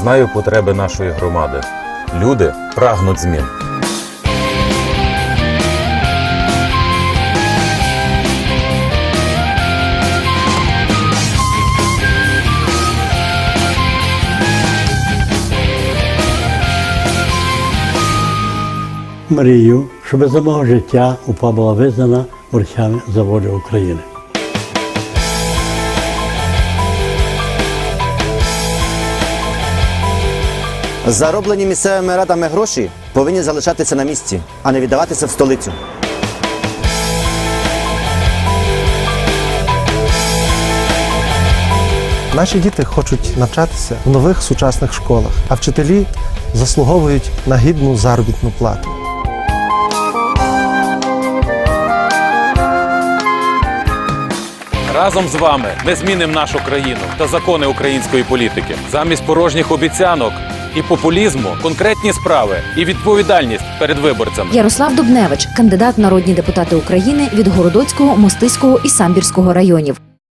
Знаю потреби нашої громади. Люди прагнуть змін. Мрію, щоб за мого життя УПА була визнана борцями за волю України. Зароблені місцевими радами гроші повинні залишатися на місці, а не віддаватися в столицю. Наші діти хочуть навчатися в нових сучасних школах, а вчителі заслуговують на гідну заробітну плату. Разом з вами ми змінимо нашу країну та закони української політики. Замість порожніх обіцянок і популізму конкретні справи і відповідальність перед виборцями. Ярослав Дубневич, кандидат народні депутати України від Городоцького, Мостиського і Самбірського районів.